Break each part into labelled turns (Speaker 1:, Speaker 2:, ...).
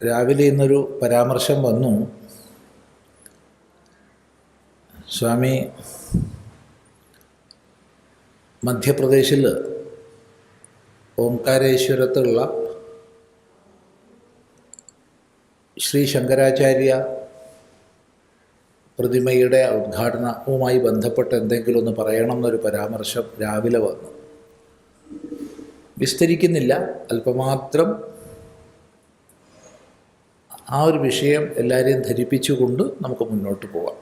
Speaker 1: രാവിലെ ഇന്നൊരു പരാമർശം വന്നു. സ്വാമി മധ്യപ്രദേശിൽ ഓംകാരേശ്വരത്തുള്ള ശ്രീ ശങ്കരാചാര്യ പ്രതിമയുടെ ഉദ്ഘാടനവുമായി ബന്ധപ്പെട്ട് എന്തെങ്കിലും ഒന്ന് പറയണം എന്നൊരു പരാമർശം രാവിലെ വന്നു. വിസ്തരിക്കുന്നില്ല. അല്പമാത്രം ആ ഒരു വിഷയം എല്ലാവരെയും ധരിപ്പിച്ചുകൊണ്ട് നമുക്ക് മുന്നോട്ട് പോവാം.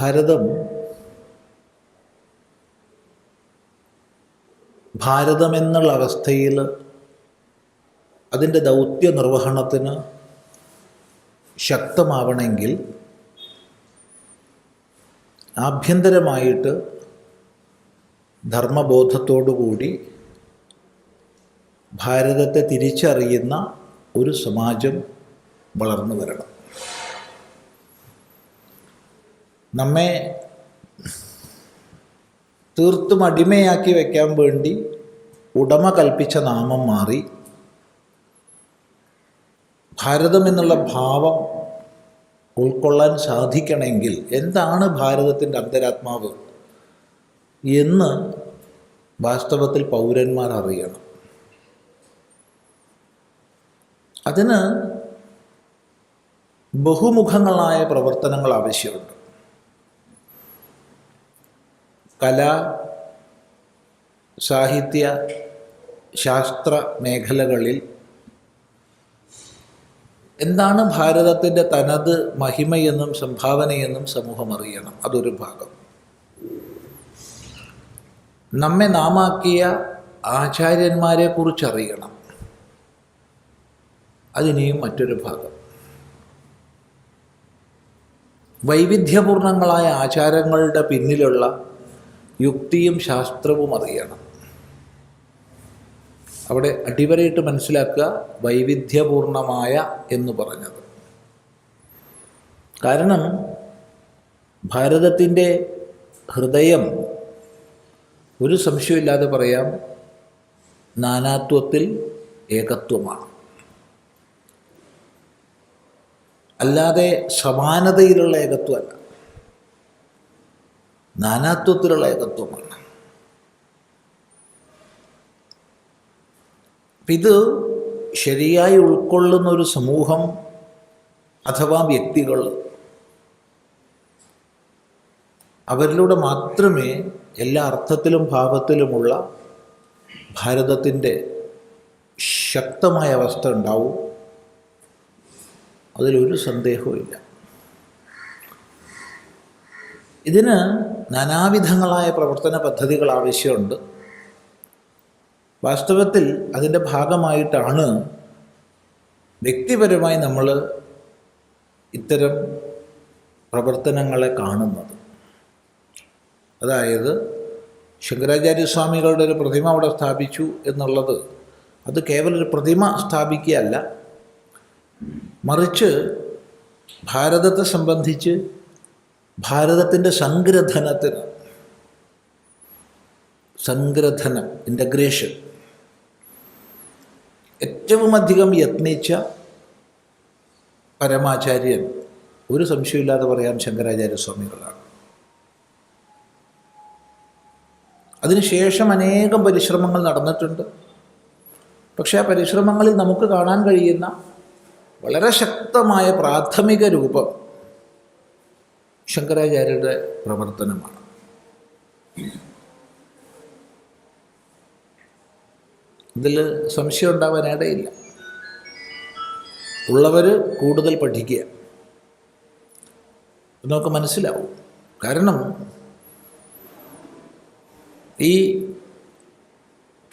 Speaker 1: ഭാരതം ഭാരതം എന്നുള്ള അവസ്ഥയിൽ അതിന്റെ ദൗത്യ നിർവഹണത്തിന് ശക്തമാവണമെങ്കിൽ ആഭ്യന്തരമായിട്ട് ധർമ്മബോധത്തോടുകൂടി ഭാരതത്തെ തിരിച്ചറിയുന്ന ഒരു സമാജം വളർന്നു വരണം. നമ്മെ തീർത്തും അടിമയാക്കി വയ്ക്കാൻ വേണ്ടി ഉടമ കൽപ്പിച്ച നാമം മാറി ഭാരതം എന്നുള്ള ഭാവം ഉൾക്കൊള്ളാൻ സാധിക്കണമെങ്കിൽ എന്താണ് ഭാരതത്തിന്റെ അന്തരാത്മാവ് എന്ന് വാസ്തവത്തിൽ പൗരന്മാർ അറിയണം. അതിന് ബഹുമുഖങ്ങളായ പ്രവർത്തനങ്ങൾ ആവശ്യമുണ്ട്. കല സാഹിത്യ ശാസ്ത്ര മേഖലകളിൽ എന്താണ് ഭാരതത്തിന്റെ തനത് മഹിമയെന്നും സംഭാവനയെന്നും സമൂഹം അറിയണം. അതൊരു ഭാഗം. നമ്മെ നാമാക്കിയ ആചാര്യന്മാരെ കുറിച്ചറിയണം. അതിനെയും മറ്റൊരു ഭാഗം. വൈവിധ്യപൂർണങ്ങളായ ആചാരങ്ങളുടെ പിന്നിലുള്ള യുക്തിയും ശാസ്ത്രവും അറിയണം. അവിടെ അടിവരയിട്ട് മനസ്സിലാക്കുക വൈവിധ്യപൂർണമായ എന്ന് പറഞ്ഞത്. കാരണം ഭാരതത്തിന്റെ ഹൃദയം ഒരു സംശയമില്ലാതെ പറയാം നാനാത്വത്തിൽ ഏകത്വമാണ്. അല്ലാതെ സമാനതയിലുള്ള ഏകത്വമല്ല. നാനാത്വത്തിലുള്ള ഏകത്വമാണ്. ഇത് ശരിയായി ഉൾക്കൊള്ളുന്ന ഒരു സമൂഹം അഥവാ വ്യക്തികൾ അവരിലൂടെ മാത്രമേ എല്ലാ അർത്ഥത്തിലും ഭാവത്തിലുമുള്ള ഭാരതത്തിന്റെ ശക്തമായ അവസ്ഥ ഉണ്ടാവും. അതിലൊരു സന്ദേഹവുമില്ല. ഇതിന് നാനാവിധങ്ങളായ പ്രവർത്തന പദ്ധതികൾ ആവശ്യമുണ്ട്. വാസ്തവത്തിൽ അതിന്റെ ഭാഗമായിട്ടാണ് വ്യക്തിപരമായി നമ്മൾ ഇത്തരം പ്രവർത്തനങ്ങളെ കാണുന്നത്. അതായത് ശങ്കരാചാര്യസ്വാമികളുടെ ഒരു പ്രതിമ അവിടെ സ്ഥാപിച്ചു എന്നുള്ളത് അത് കേവലം ഒരു പ്രതിമ സ്ഥാപിക്കുകയല്ല. മറിച്ച് ഭാരതത്തെ സംബന്ധിച്ച് ഭാരതത്തിന്റെ സംഗ്രഥനത്തിന് സംഗ്രഥനം ഇന്റഗ്രേഷൻ ഏറ്റവും അധികം യത്നിച്ച പരമാചാര്യൻ ഒരു സംശയമില്ലാതെ പറയാം ശങ്കരാചാര്യസ്വാമികളാണ്. അതിനുശേഷം അനേകം പരിശ്രമങ്ങൾ നടന്നിട്ടുണ്ട്. പക്ഷേ ആ പരിശ്രമങ്ങളിൽ നമുക്ക് കാണാൻ കഴിയുന്ന വളരെ ശക്തമായ പ്രാഥമിക രൂപം ശങ്കരാചാര്യരുടെ പ്രവർത്തനമാണ്. ഇതിൽ സംശയം ഉണ്ടാവാനിടയില്ല ഉള്ളവർ കൂടുതൽ പഠിക്കുക. നമുക്ക് മനസ്സിലാവും. കാരണം ഈ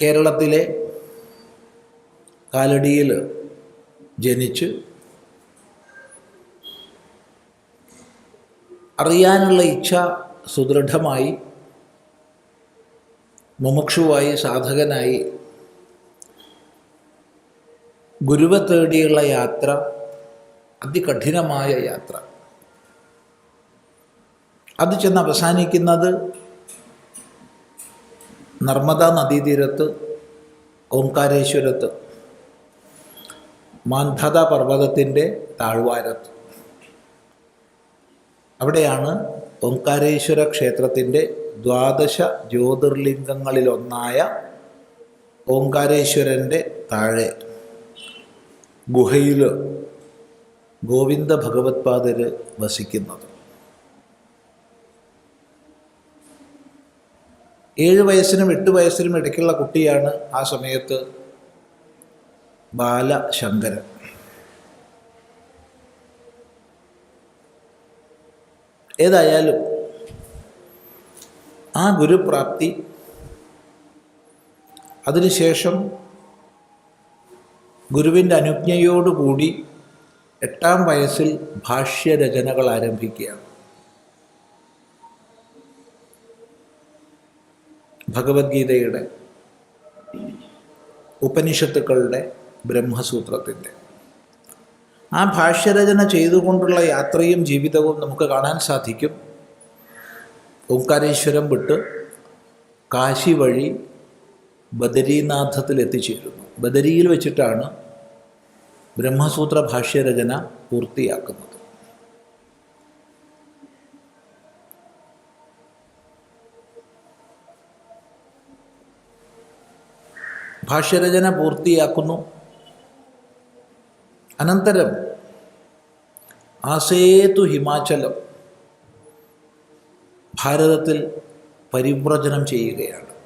Speaker 1: കേരളത്തിലെ കാലടിയിൽ ജനിച്ച് അറിയാനുള്ള ഇച്ഛ സുദൃഢമായി മുമുക്ഷുവായി സാധകനായി ഗുരുവെ തേടിയുള്ള യാത്ര അതികഠിനമായ യാത്ര. അത് ചെന്ന് അവസാനിക്കുന്നത് നർമ്മദ നദീതീരത്ത് ഓംകാരേശ്വരത്ത് മാന്ധത പർവതത്തിന്റെ താഴ്വാരത്ത്. അവിടെയാണ് ഓംകാരേശ്വര ക്ഷേത്രത്തിന്റെ ദ്വാദശ ജ്യോതിർലിംഗങ്ങളിലൊന്നായ ഓംകാരേശ്വരന്റെ താഴെ. ഗുഹയിൽ ഗോവിന്ദ ഭഗവത്പാദര് വസിക്കുന്നത്. ഏഴ് വയസ്സിനും എട്ട് വയസ്സിനും ഇടയ്ക്കുള്ള കുട്ടിയാണ് ആ സമയത്ത് ബാലശങ്കരൻ. ഏതായാലും ആ ഗുരുപ്രാപ്തി അതിനുശേഷം ഗുരുവിന്റെ അനുജ്ഞയോടുകൂടി എട്ടാം വയസ്സിൽ ഭാഷ്യരചനകൾ ആരംഭിക്കുകയാണ്. ഭഗവത്ഗീതയുടെ ഉപനിഷത്തുക്കളുടെ ബ്രഹ്മസൂത്രത്തിന്റെ. ആ ഭാഷ്യരചന ചെയ്തുകൊണ്ടുള്ള യാത്രയും ജീവിതവും നമുക്ക് കാണാൻ സാധിക്കും. ഓംകാരേശ്വരം വിട്ട് കാശി വഴി ബദരീനാഥത്തിൽ എത്തിച്ചേരുന്നു ബദരിയിൽ വെച്ചിട്ടാണ് ബ്രഹ്മസൂത്ര ഭാഷ്യരചന പൂർത്തിയാക്കുന്നത്. ഭാഷ്യരചന പൂർത്തിയാക്കുന്നു. അനന്തരം ആസേതു ഹിമാചലം ഭാരതത്തിൽ പരിവ്രജനം ചെയ്യുകയാണ്.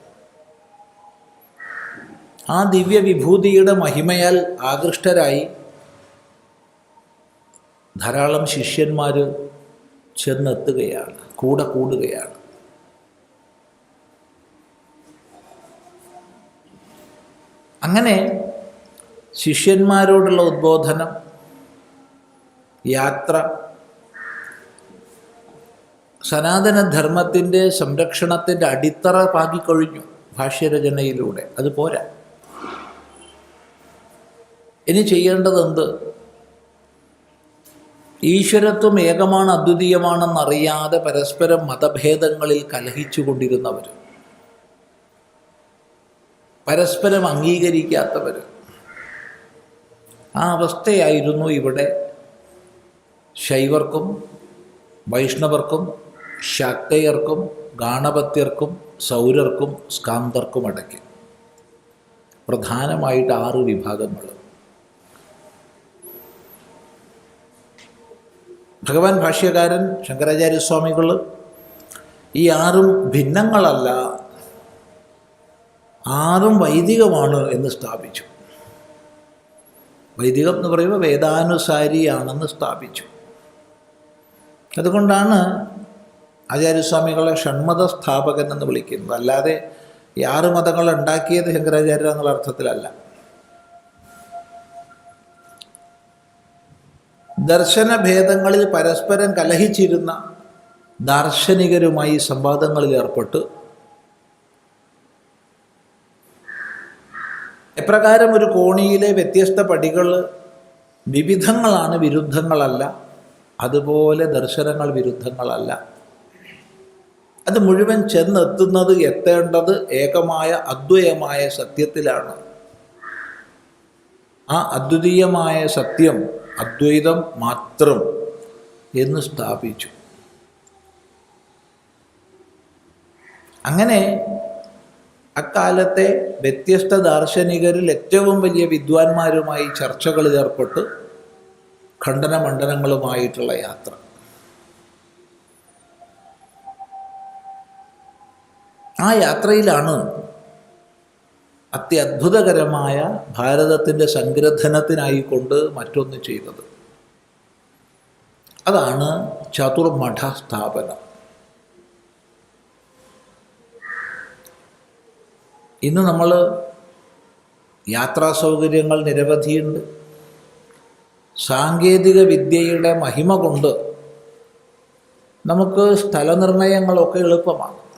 Speaker 1: ആ ദിവ്യ വിഭൂതിയുടെ മഹിമയാൽ ആകൃഷ്ടരായി ധാരാളം ശിഷ്യന്മാർ ചെന്നെത്തുകയാണ് കൂടെ കൂടുകയാണ്. അങ്ങനെ ശിഷ്യന്മാരോടുള്ള ഉദ്ബോധനം യാത്ര സനാതനധർമ്മത്തിന്റെ സംരക്ഷണത്തിന്റെ അടിത്തറ പാകിക്കൊഴിഞ്ഞു ഭാഷ്യരചനയിലൂടെ. അത് പോരാ. ഇനി ചെയ്യേണ്ടതെന്ത്? ഈശ്വരത്വം ഏകമാണ് അദ്വിതീയമാണെന്നറിയാതെ പരസ്പരം മതഭേദങ്ങളിൽ കലഹിച്ചു കൊണ്ടിരുന്നവർ പരസ്പരം അംഗീകരിക്കാത്തവർ. ആ അവസ്ഥയായിരുന്നു ഇവിടെ ശൈവർക്കും വൈഷ്ണവർക്കും ശാക്തയർക്കും ഗാണപത്യർക്കും സൗരർക്കും സ്കാന്തർക്കും അടക്കി പ്രധാനമായിട്ട് ആറ് വിഭാഗങ്ങൾ ഭഗവാൻ ഭാഷ്യകാരൻ ശങ്കരാചാര്യസ്വാമികൾ ഈ ആറും ഭിന്നങ്ങളല്ല ആറും വൈദികമാണ് എന്ന് സ്ഥാപിച്ചു. വൈദികം എന്ന് പറയുമ്പോൾ വേദാനുസാരിയാണെന്ന് സ്ഥാപിച്ചു. അതുകൊണ്ടാണ് ആചാര്യസ്വാമികളെ ഷൺമത സ്ഥാപകൻ എന്ന് വിളിക്കുന്നത്. അല്ലാതെ ഈ ആറ് മതങ്ങൾ ഉണ്ടാക്കിയത് ശങ്കരാചാര്യ എന്നുള്ള അർത്ഥത്തിലല്ല. ദർശനഭേദങ്ങളിൽ പരസ്പരം കലഹിച്ചിരുന്ന ദാർശനികരുമായി സംവാദങ്ങളിൽ ഏർപ്പെട്ട് എപ്രകാരം ഒരു കോണിയിലെ വ്യത്യസ്ത പടികൾ വിവിധങ്ങളാണ് വിരുദ്ധങ്ങളല്ല അതുപോലെ ദർശനങ്ങൾ വിരുദ്ധങ്ങളല്ല. അത് മുഴുവൻ ചെന്നെത്തുന്നത് എത്തേണ്ടത് ഏകമായ അദ്വയമായ സത്യത്തിലാണ്. ആ അദ്വിതീയമായ സത്യം അദ്വൈതം മാത്രം എന്ന് സ്ഥാപിച്ചു. അങ്ങനെ അക്കാലത്തെ വ്യത്യസ്ത ദാർശനികരിൽ ഏറ്റവും വലിയ വിദ്വാൻമാരുമായി ചർച്ചകളിൽ ഏർപ്പെട്ട് ഖണ്ഡനമണ്ഡനങ്ങളുമായിട്ടുള്ള യാത്ര. ആ യാത്രയിലാണ് അത്യത്ഭുതകരമായ ഭാരതത്തിന്റെ സംഗ്രഥനത്തിനായിക്കൊണ്ട് മറ്റൊന്ന് ചെയ്തത്. അതാണ് ചതുർമഠ സ്ഥാപനം ഇന്ന് നമ്മൾ യാത്രാ സൗകര്യങ്ങൾ നിരവധിയുണ്ട്. സാങ്കേതിക വിദ്യയുടെ മഹിമ കൊണ്ട് നമുക്ക് സ്ഥലനിർണയങ്ങളൊക്കെ എളുപ്പമാണ്.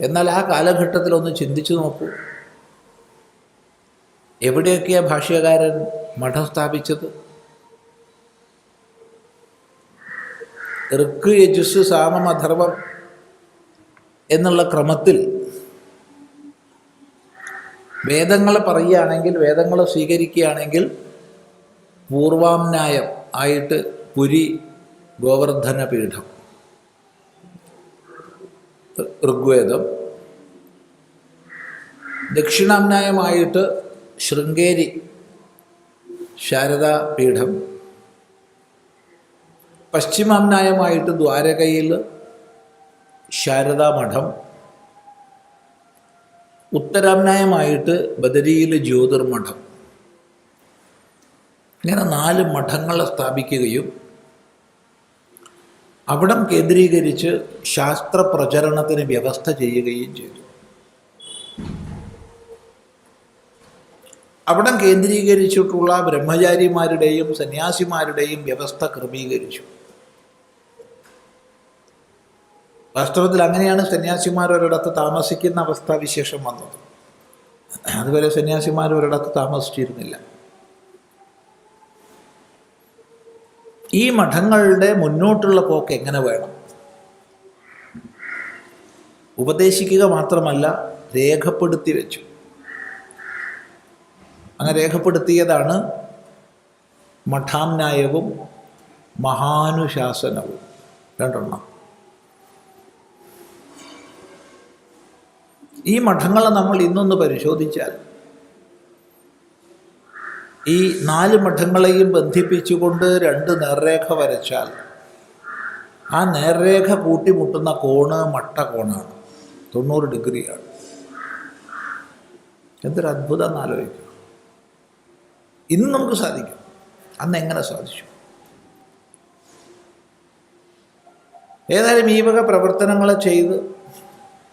Speaker 1: എന്നാൽ ആ കാലഘട്ടത്തിൽ ഒന്ന് ചിന്തിച്ചു നോക്കൂ. എവിടെയൊക്കെയാ ഭാഷ്യകാരൻ മഠം സ്ഥാപിച്ചത്? ഋക്ക് യജുസ് സാമം അധർവം എന്നുള്ള ക്രമത്തിൽ വേദങ്ങൾ പറയുകയാണെങ്കിൽ വേദങ്ങൾ സ്വീകരിക്കുകയാണെങ്കിൽ പൂർവാംനായം ആയിട്ട് പുരി ഗോവർദ്ധന പീഠം ഋഗ്വേദം. ദക്ഷിണാന്യായമായിട്ട് ശൃംഗേരി ശാരദാ പീഠം പശ്ചിമാംനായമായിട്ട് ദ്വാരകയിൽ ശാരദാ മഠം ഉത്തരാംനായമായിട്ട് ബദരിയിൽ ജ്യോതിർമഠം. ഇങ്ങനെ നാല് മഠങ്ങൾ സ്ഥാപിക്കുകയും അവിടം കേന്ദ്രീകരിച്ച് ശാസ്ത്ര പ്രചരണത്തിന് വ്യവസ്ഥ ചെയ്യുകയും ചെയ്തു. അവിടം കേന്ദ്രീകരിച്ചിട്ടുള്ള ബ്രഹ്മചാരിമാരുടെയും സന്യാസിമാരുടെയും വ്യവസ്ഥ ക്രമീകരിച്ചു. വാസ്തവത്തിൽ അങ്ങനെയാണ് സന്യാസിമാർ ഒരിടത്ത് താമസിക്കുന്ന അവസ്ഥ അവസ്ഥാവിശേഷം വന്നത്. അതുപോലെ സന്യാസിമാർ ഒരിടത്ത് താമസിച്ചിരുന്നില്ല. ഈ മഠങ്ങളുടെ മുന്നോട്ടുള്ള പോക്ക് എങ്ങനെ വേണം? ഉപദേശിക്കുക മാത്രമല്ല രേഖപ്പെടുത്തി വെച്ചു. അങ്ങനെ രേഖപ്പെടുത്തിയതാണ് മഠാന്യായവും മഹാനുശാസനവും. രണ്ടെണ്ണം. ഈ മഠങ്ങളെ നമ്മൾ ഇന്നൊന്ന് പരിശോധിച്ചാൽ ഈ നാല് മഠങ്ങളെയും ബന്ധിപ്പിച്ചുകൊണ്ട് രണ്ട് നേർരേഖ വരച്ചാൽ ആ നേർരേഖ കൂട്ടിമുട്ടുന്ന കോണ് മട്ട കോണാണ്. തൊണ്ണൂറ് ഡിഗ്രിയാണ്. എന്തൊരു അത്ഭുതം എന്നാലോചിക്കും ഇന്ന് നമുക്ക് സാധിക്കും. അന്ന് എങ്ങനെ സാധിച്ചു? ഏതായാലും ഈ വക പ്രവർത്തനങ്ങൾ ചെയ്ത്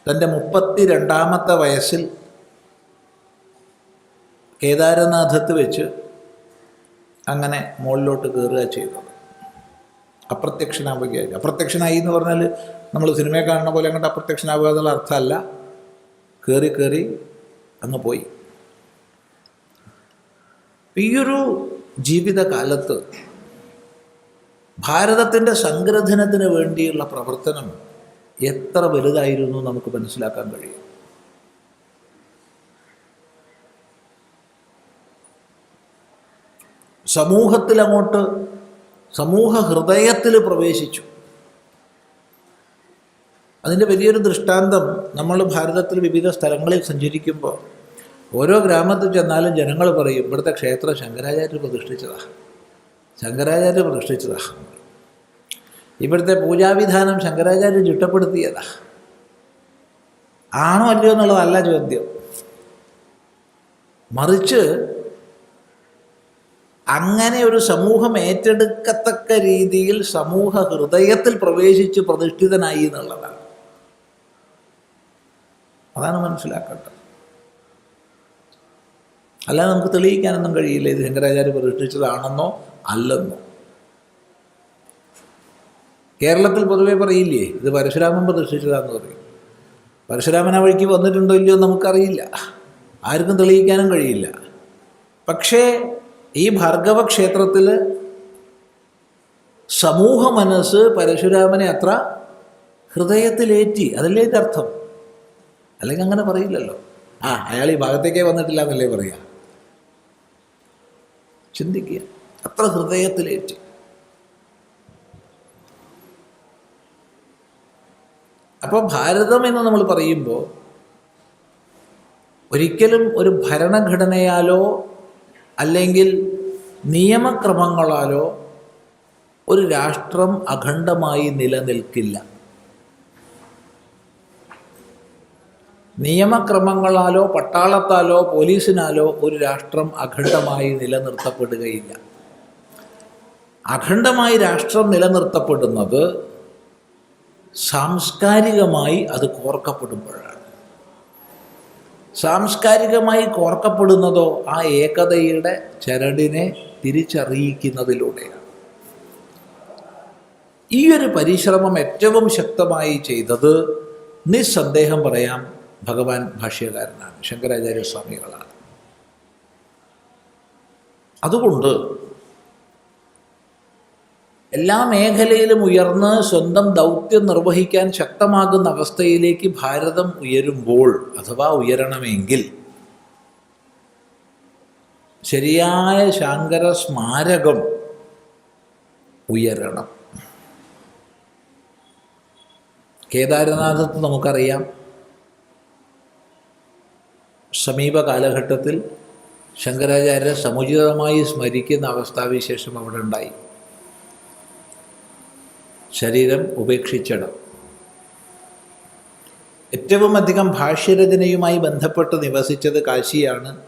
Speaker 1: തന്റെ മുപ്പത്തി രണ്ടാമത്തെ വയസ്സിൽ കേദാരനാഥത്ത് വെച്ച് അങ്ങനെ മുകളിലോട്ട് കയറുക ചെയ്തത് അപ്രത്യക്ഷനാവുകയായി അപ്രത്യക്ഷനായി എന്ന് പറഞ്ഞാൽ നമ്മൾ സിനിമയെ കാണുന്ന പോലെ അങ്ങോട്ട് അപ്രത്യക്ഷനാവുക എന്നുള്ള അർത്ഥമല്ല. കയറി കയറി അങ്ങ് പോയി. ഈയൊരു ജീവിതകാലത്ത് ഭാരതത്തിന്റെ സംഗ്രഥനത്തിന് വേണ്ടിയുള്ള പ്രവർത്തനം എത്ര വലുതായിരുന്നു നമുക്ക് മനസ്സിലാക്കാൻ കഴിയും. സമൂഹത്തിൽ അങ്ങോട്ട് സമൂഹ ഹൃദയത്തിൽ പ്രവേശിച്ചു. അതിന്റെ വലിയൊരു ദൃഷ്ടാന്തം നമ്മൾ ഭാരതത്തിൽ വിവിധ സ്ഥലങ്ങളിൽ സഞ്ചരിക്കുമ്പോൾ ഓരോ ഗ്രാമത്തിൽ ചെന്നാലും ജനങ്ങൾ പറയും ഇവിടുത്തെ ക്ഷേത്രം ശങ്കരാചാര്യ പ്രതിഷ്ഠിച്ചതാ ശങ്കരാചാര്യ പ്രതിഷ്ഠിച്ചതാ. ഇവിടുത്തെ പൂജാവിധാനം ശങ്കരാചാര്യ ചിട്ടപ്പെടുത്തിയതാ. ആണോ അല്ലയോ എന്നുള്ളതല്ല ചോദ്യം. മറിച്ച് അങ്ങനെ ഒരു സമൂഹം ഏറ്റെടുക്കത്തക്ക രീതിയിൽ സമൂഹ ഹൃദയത്തിൽ പ്രവേശിച്ച് പ്രതിഷ്ഠിതനായി എന്നുള്ളതാണ്. അതാണ് മനസ്സിലാക്കേണ്ടത്. അല്ലാതെ നമുക്ക് തെളിയിക്കാനൊന്നും കഴിയില്ല ഇത് ശങ്കരാചാര്യ പ്രതിഷ്ഠിച്ചതാണെന്നോ അല്ലെന്നോ. കേരളത്തിൽ പൊതുവെ പറയില്ലേ ഇത് പരശുരാമൻ പ്രതിഷ്ഠിച്ചതാണെന്ന് പറയും. പരശുരാമൻ ആ വഴിക്ക് വന്നിട്ടുണ്ടോ ഇല്ലയോ നമുക്കറിയില്ല. ആർക്കും തെളിയിക്കാനും കഴിയില്ല. പക്ഷേ ഈ ഭാർഗവ ക്ഷേത്രത്തിൽ സമൂഹ മനസ്സ് പരശുരാമനെ അത്ര ഹൃദയത്തിലേറ്റി അതല്ലേ അർത്ഥം അല്ലെങ്കിൽ അങ്ങനെ പറയില്ലല്ലോ. ആ അയാൾ ഈ ഭാഗത്തേക്കേ വന്നിട്ടില്ല എന്നല്ലേ പറയുക ചിന്തിക്കുക. അത്ര ഹൃദയത്തിലേറ്റി. അപ്പോൾ ഭാരതം എന്ന് നമ്മൾ പറയുമ്പോൾ ഒരിക്കലും ഒരു ഭരണഘടനയാലോ അല്ലെങ്കിൽ നിയമക്രമങ്ങളാലോ ഒരു രാഷ്ട്രം അഖണ്ഡമായി നിലനിൽക്കില്ല. നിയമക്രമങ്ങളാലോ പട്ടാളത്താലോ പോലീസിനാലോ ഒരു രാഷ്ട്രം അഖണ്ഡമായി നിലനിർത്തപ്പെടുകയില്ല. അഖണ്ഡമായി രാഷ്ട്രം നിലനിർത്തപ്പെടുന്നത് സാംസ്കാരികമായി അത് കോർക്കപ്പെടുമ്പോഴാണ്. സാംസ്കാരികമായി കോർക്കപ്പെടുന്നതോ ആ ഏകതയുടെ ചരടിനെ തിരിച്ചറിയിക്കുന്നതിലൂടെയാണ്. ഈ ഒരു പരിശ്രമം ഏറ്റവും ശക്തമായി ചെയ്തത് നിസ്സന്ദേഹം പറയാം ഭഗവാൻ ഭാഷ്യകാരനാണ് ശങ്കരാചാര്യ സ്വാമികളാണ്. അതുകൊണ്ട് എല്ലാ മേഖലയിലും ഉയർന്ന് സ്വന്തം ദൗത്യം നിർവഹിക്കാൻ ശക്തമാകുന്ന അവസ്ഥയിലേക്ക് ഭാരതം ഉയരുമ്പോൾ അഥവാ ഉയരണമെങ്കിൽ ശരിയായ ശാങ്കര സ്മാരകം ഉയരണം. കേദാരനാഥത്ത് നമുക്കറിയാം. സമീപ കാലഘട്ടത്തിൽ ശങ്കരാചാര്യരെ സമുചിതമായി സ്മരിക്കുന്ന അവസ്ഥാവിശേഷം അവിടെ ഉണ്ടായി. ശരീരം ഉപേക്ഷിച്ചിടം. ഏറ്റവും അധികം ഭാഷ്യരചനയുമായി ബന്ധപ്പെട്ട് നിവസിച്ചത് കാശിയാണ്.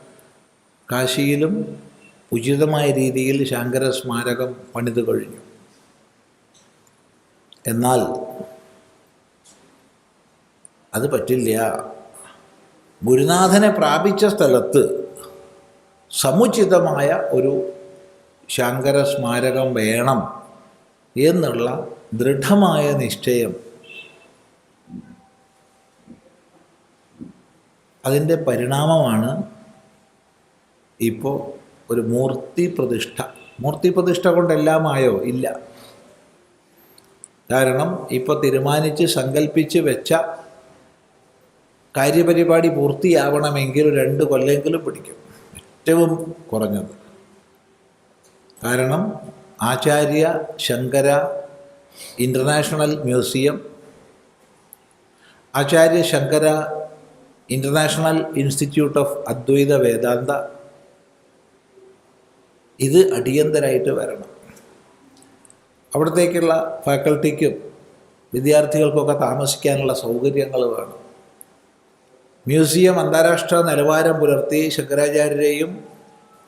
Speaker 1: കാശിയിലും ഉചിതമായ രീതിയിൽ ശങ്കര സ്മാരകം പണിതു കഴിഞ്ഞു. എന്നാൽ അത് പറ്റില്ല. ഗുരുനാഥനെ പ്രാപിച്ച സ്ഥലത്ത് സമുചിതമായ ഒരു ശങ്കര സ്മാരകം വേണം എന്നുള്ള ദൃഢമായ നിശ്ചയം. അതിന്റെ പരിണാമമാണ് ഇപ്പോൾ ഒരു മൂർത്തി പ്രതിഷ്ഠ മൂർത്തി പ്രതിഷ്ഠ കൊണ്ടെല്ലാമായോ? ഇല്ല. കാരണം ഇപ്പോൾ തീരുമാനിച്ച് സങ്കല്പിച്ച് വെച്ച കാര്യപരിപാടി പൂർത്തിയാവണമെങ്കിൽ രണ്ട് കൊല്ലെങ്കിലും പിടിക്കും. ഏറ്റവും കുറഞ്ഞത്. കാരണം Acharya Shankara international museum Acharya Shankara international institute of Advaita Vedanta ഇത് അടിയന്തരായിട്ട് വരണം. അവിടത്തേക്കുള്ള ഫാക്കൽറ്റിക്കും വിദ്യാർത്ഥികൾക്കൊക്കെ താമസിക്കാനുള്ള സൗകര്യങ്ങൾ വേണം. മ്യൂസിയം അന്താരാഷ്ട്ര നിലവാരം പുലർത്തി ശങ്കരാചാര്യരെയും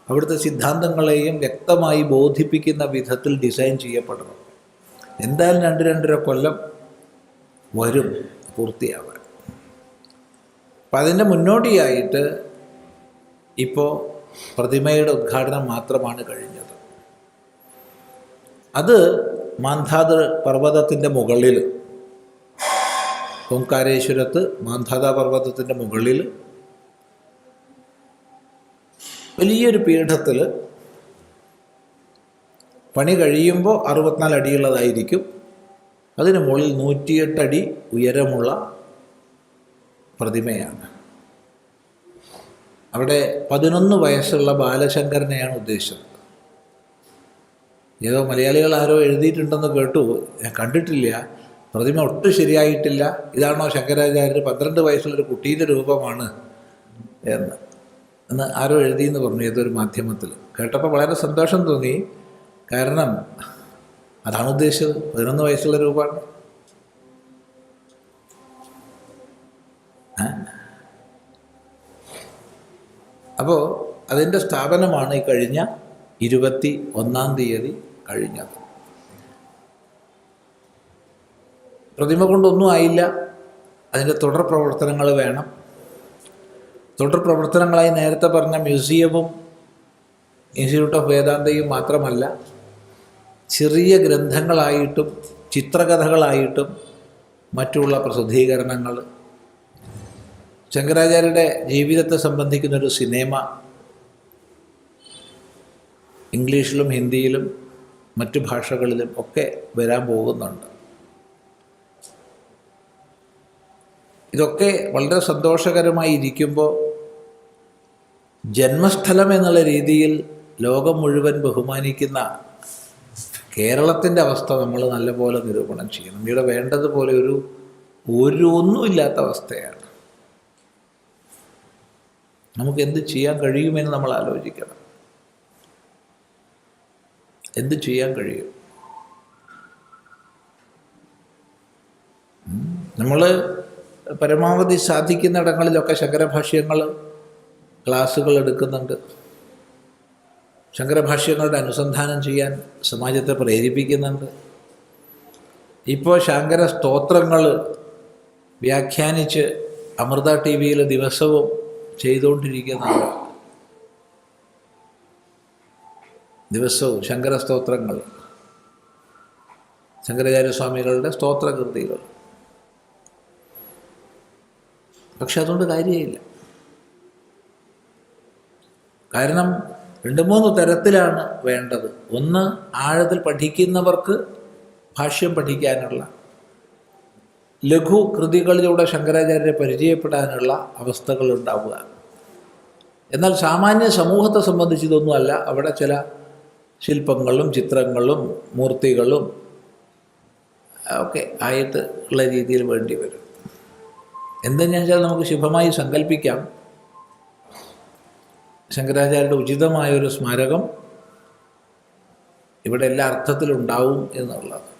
Speaker 1: അവിടുത്തെ സിദ്ധാന്തങ്ങളെയും വ്യക്തമായി ബോധിപ്പിക്കുന്ന വിധത്തിൽ ഡിസൈൻ ചെയ്യപ്പെടണം. എന്തായാലും രണ്ട് രണ്ടര കൊല്ലം വരും പൂർത്തിയാവാൻ. അപ്പം അതിന്റെ മുന്നോടിയായിട്ട് ഇപ്പോൾ പ്രതിമയുടെ ഉദ്ഘാടനം മാത്രമാണ് കഴിഞ്ഞത്. അത് മാന്ധാത പർവതത്തിന്റെ മുകളിൽ ഓംകാരേശ്വരത്ത് മാന്ധാത പർവതത്തിന്റെ മുകളിൽ വലിയൊരു പീഠത്തിൽ പണി കഴിയുമ്പോൾ അറുപത്തിനാല് അടിയുള്ളതായിരിക്കും. അതിന് മുകളിൽ നൂറ്റിയെട്ടടി ഉയരമുള്ള പ്രതിമയാണ്. അവിടെ പതിനൊന്ന് വയസ്സുള്ള ബാലശങ്കരനെയാണ് ഉദ്ദേശിച്ചത്. ഏതോ മലയാളികൾ ആരോ എഴുതിയിട്ടുണ്ടെന്ന് കേട്ടു. ഞാൻ കണ്ടിട്ടില്ല. പ്രതിമ ഒട്ടും ശരിയായിട്ടില്ല. ഇതാണോ ശങ്കരാചാര്യർ പന്ത്രണ്ട് വയസ്സുള്ളൊരു കുട്ടീന്റെ രൂപമാണ് എന്ന്. എന്ന് ആരോ എഴുതിയെന്ന് പറഞ്ഞു ഏതൊരു മാധ്യമത്തിൽ കേട്ടപ്പോൾ വളരെ സന്തോഷം തോന്നി. കാരണം അതാണ് ഉദ്ദേശിച്ചത്. പതിനൊന്ന് വയസ്സുള്ള രൂപമാണ് അപ്പോൾ അതിന്റെ സ്ഥാപനമാണ് ഈ കഴിഞ്ഞ ഇരുപത്തി ഒന്നാം തീയതി കഴിഞ്ഞത്. പ്രതിമ കൊണ്ടൊന്നും ആയില്ല. അതിന്റെ തുടർ പ്രവർത്തനങ്ങൾ വേണം. തുടർ പ്രവർത്തനങ്ങളായി നേരത്തെ പറഞ്ഞ മ്യൂസിയവും ഇൻസ്റ്റിറ്റ്യൂട്ട് ഓഫ് വേദാന്തയും മാത്രമല്ല ചെറിയ ഗ്രന്ഥങ്ങളായിട്ടും ചിത്രകഥകളായിട്ടും മറ്റുള്ള പ്രസിദ്ധീകരണങ്ങൾ. ശങ്കരാചാര്യരുടെ ജീവിതത്തെ സംബന്ധിക്കുന്നൊരു സിനിമ. ഇംഗ്ലീഷിലും ഹിന്ദിയിലും മറ്റു ഭാഷകളിലും ഒക്കെ വരാൻ പോകുന്നുണ്ട്. ഇതൊക്കെ വളരെ സന്തോഷകരമായി ഇരിക്കുമ്പോൾ ജന്മസ്ഥലം എന്നുള്ള രീതിയിൽ ലോകം മുഴുവൻ ബഹുമാനിക്കുന്ന കേരളത്തിന്റെ അവസ്ഥ നമ്മൾ നല്ലപോലെ നിരൂപണം ചെയ്യണം. ഇവിടെ വേണ്ടതുപോലെ ഒരു ഒരു ഒന്നുമില്ലാത്ത അവസ്ഥയാണ്. നമുക്ക് എന്ത് ചെയ്യാൻ കഴിയുമെന്ന് നമ്മൾ ആലോചിക്കണം. എന്ത് ചെയ്യാൻ കഴിയും? നമ്മൾ പരമാവധി സാധിക്കുന്നിടങ്ങളിലൊക്കെ ശങ്കരഭാഷ്യങ്ങൾ ക്ലാസ്സുകൾ എടുക്കുന്നുണ്ട്. ശങ്കരഭാഷ്യങ്ങളുടെ അനുസന്ധാനം ചെയ്യാൻ സമാജത്തെ പ്രേരിപ്പിക്കുന്നുണ്ട്. ഇപ്പോൾ ശങ്കര സ്തോത്രങ്ങൾ വ്യാഖ്യാനിച്ച് അമൃത ടി വിയിൽ ദിവസവും ചെയ്തുകൊണ്ടിരിക്കുന്നുണ്ട്. ദിവസവും ശങ്കര സ്തോത്രങ്ങൾ. ശങ്കരാചാര്യസ്വാമികളുടെ സ്തോത്രകൃതികൾ. പക്ഷെ അതുകൊണ്ട് കാര്യമില്ല. കാരണം രണ്ട് മൂന്ന് തരത്തിലാണ് വേണ്ടത്. ഒന്ന് ആഴത്തിൽ പഠിക്കുന്നവർക്ക് ഭാഷ്യം പഠിക്കാനുള്ള ലഘു കൃതികളിലൂടെ ശങ്കരാചാര്യരെ പരിചയപ്പെടാനുള്ള അവസ്ഥകൾ ഉണ്ടാവുക. എന്നാൽ സാമാന്യ സമൂഹത്തെ സംബന്ധിച്ച് ഇതൊന്നുമല്ല അവിടെ ചില ശില്പങ്ങളും ചിത്രങ്ങളും മൂർത്തികളും ഒക്കെ ആയിട്ട് ഉള്ള രീതിയിൽ വേണ്ടി വരും. എന്തെന്ന് വെച്ചാൽ നമുക്ക് ശുഭമായി സങ്കല്പിക്കാം. ശങ്കരാചാര്യരുടെ ഉചിതമായൊരു സ്മാരകം ഇവിടെ എല്ലാ അർത്ഥത്തിലുണ്ടാവും എന്നുള്ളത്.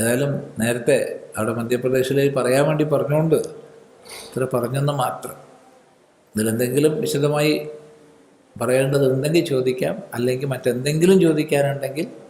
Speaker 1: ഏതായാലും നേരത്തെ അവിടെ മധ്യപ്രദേശിലേക്ക് പറയാൻ വേണ്ടി പറഞ്ഞുകൊണ്ട് ഇത്ര പറഞ്ഞെന്ന് മാത്രം. ഇതിലെന്തെങ്കിലും വിശദമായി പറയേണ്ടതുണ്ടെങ്കിൽ ചോദിക്കാം അല്ലെങ്കിൽ മറ്റെന്തെങ്കിലും ചോദിക്കാനുണ്ടെങ്കിൽ